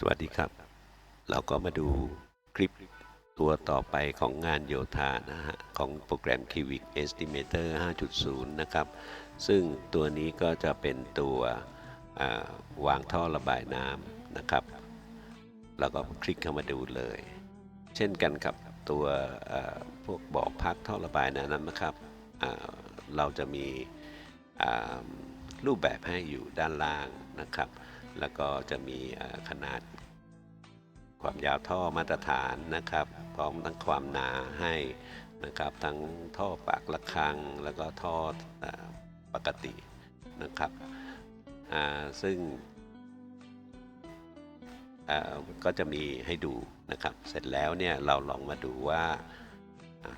สวัสดีครับ เราก็มาดูคลิปตัวต่อไปของงานโยธานะฮะ ของโปรแกรม Kiwik Estimator 5.0 นะครับ ซึ่งตัวนี้ก็จะเป็นตัววางท่อระบายน้ำนะครับ แล้วก็คลิกเข้ามาดูเลย เช่นกันกับตัวพวกบ่อพักท่อระบายน้ำนั้นนะครับ เราจะมีรูปแบบให้อยู่ด้านล่างนะครับ แล้วก็จะมีขนาดความยาวท่อมาตรฐานนะครับ พร้อมทั้งความหนาให้นะครับ ทั้งท่อปากระฆัง แล้วก็ท่อปกตินะครับซึ่งก็จะมีให้ดูนะครับ เสร็จแล้วเนี่ยเราลองมาดูว่า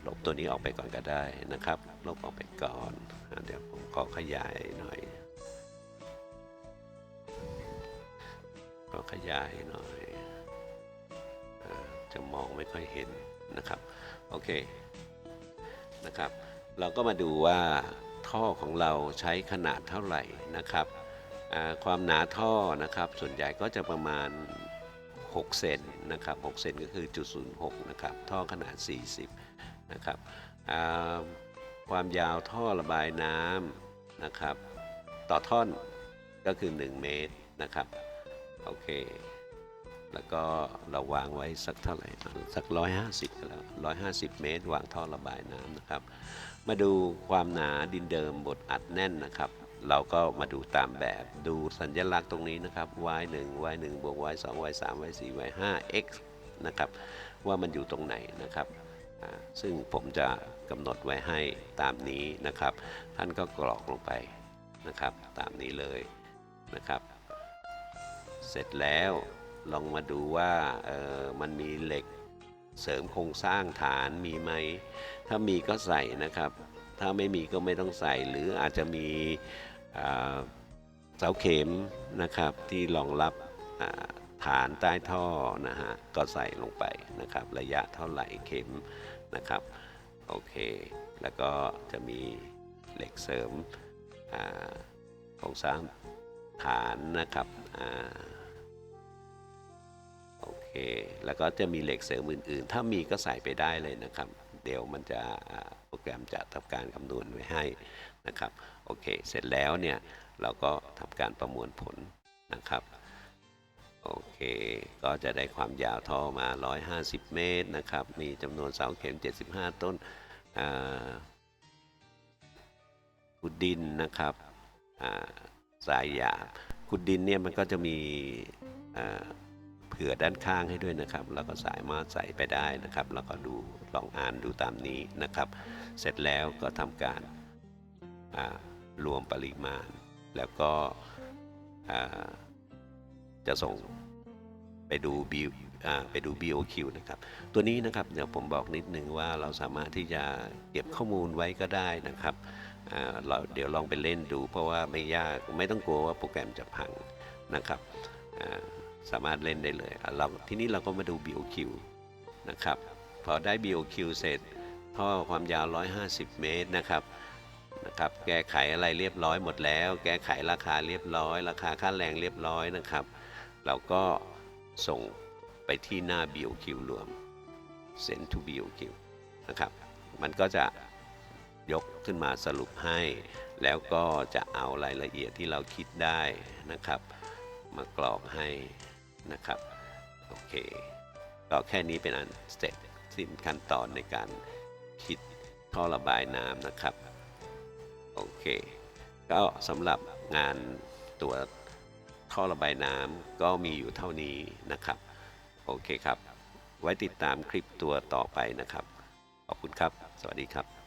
ลบตัวนี้ออกไปก่อนก็ได้นะครับ ลบออกไปก่อน เดี๋ยวผมขอขยายหน่อย ก็ขยายหน่อยอจะมองไม่ค่อยเห็นนะครับ โอเคนะครับ เราก็มาดูว่าท่อของเราใช้ขนาดเท่าไหร่นะครับ ความหนาท่อนะครับ ส่วนใหญ่ก็จะประมาณ 6 เซนนะครับ6เซนก็คือจุด06นะครับ ท่อขนาด 40 นะครับความยาวท่อระบายน้ำนะครับ ต่อท่อนก็คือ 1 เมตรนะครับ โอเค แล้วก็เราวางไว้สักเท่าไหร่ สัก 150ก็แล้ว150 เมตร วางท่อระบายน้ำนะครับ มาดูความหนาดินเดิมบดอัดแน่นนะครับเราก็มาดูตามแบบดูสัญลักษณ์ตรงนี้นะครับ y 1 y 1บวก y 2 y 3 y 4 y 5 x นะครับว่ามันอยู่ตรงไหนนะครับ ซึ่งผมจะกำหนดไว้ให้ตามนี้นะครับ ท่านก็กรอกลงไปนะครับ ตามนี้เลยนะครับ เสร็จแล้วลองมาดูว่าเออมันมีเหล็กเสริมโครงสร้างฐานมีไหม ถ้ามีก็ใส่นะครับ ถ้าไม่มีก็ไม่ต้องใส่ หรืออาจจะมีเสาเข็มนะครับที่รองรับฐานใต้ท่อนะฮะก็ใส่ลงไปนะครับ ระยะเท่าไหร่เข็มนะครับโอเค แล้วก็จะมีเหล็กเสริมโครงสร้างฐานนะครับอ่า แล้วก็จะมีเหล็กเสริมอื่นๆ ถ้ามีก็ใส่ไปได้เลยนะครับ เดี๋ยวมันจะโปรแกรมจะทำการคำนวณไว้ให้นะครับ โอเค เสร็จแล้วเนี่ยเราก็ทำการประมวลผลนะครับ โอเค ก็จะได้ความยาวท่อมา 150 เมตรนะครับ มีจำนวนเสาเข็ม 75 ต้นขุดดินนะครับอ่าสายหยาบขุดดินเนี่ยมันก็จะมีอ่า ผื่อด้านข้างให้ด้วยนะครับ แล้วก็สามารถใส่ไปได้นะครับ แล้วก็ดูลองอ่านดูตามนี้นะครับ เสร็จแล้วก็ทำการรวมปริมาณ แล้วก็จะส่งไปดู B อ่าไปดู BOQ นะครับ ตัวนี้นะครับเดี๋ยวผมบอกนิดนึงว่าเราสามารถที่จะเก็บข้อมูลไว้ก็ได้นะครับเราเดี๋ยวลองไปเล่นดูเพราะว่าไม่ยากไม่ต้องกลัวว่าโปรแกรมจะพังนะครับ สามารถเล่นได้เลยเราทีนี้เราก็มาดู BOQ นะครับพอได้ BOQ เสร็จท่อความยาว 150 เมตรนะครับนะครับ แก้ไขอะไรเรียบร้อยหมดแล้ว แก้ไขราคาเรียบร้อย ราคาค่าแรงเรียบร้อยนะครับ เราก็ส่งไปที่หน้า BOQ รวม send to BOQ นะครับ มันก็จะยกขึ้นมาสรุปให้ แล้วก็จะเอารายละเอียดที่เราคิดได้นะครับ มากรอกให้นะครับ โอเค ก็แค่นี้เป็นอันเสร็จสิ้นขั้นตอนในการคิดท่อระบายน้ำนะครับ โอเค ก็สำหรับงานตัวท่อระบายน้ำก็มีอยู่เท่านี้นะครับ โอเคครับ ไว้ติดตามคลิปตัวต่อไปนะครับ ขอบคุณครับ สวัสดีครับ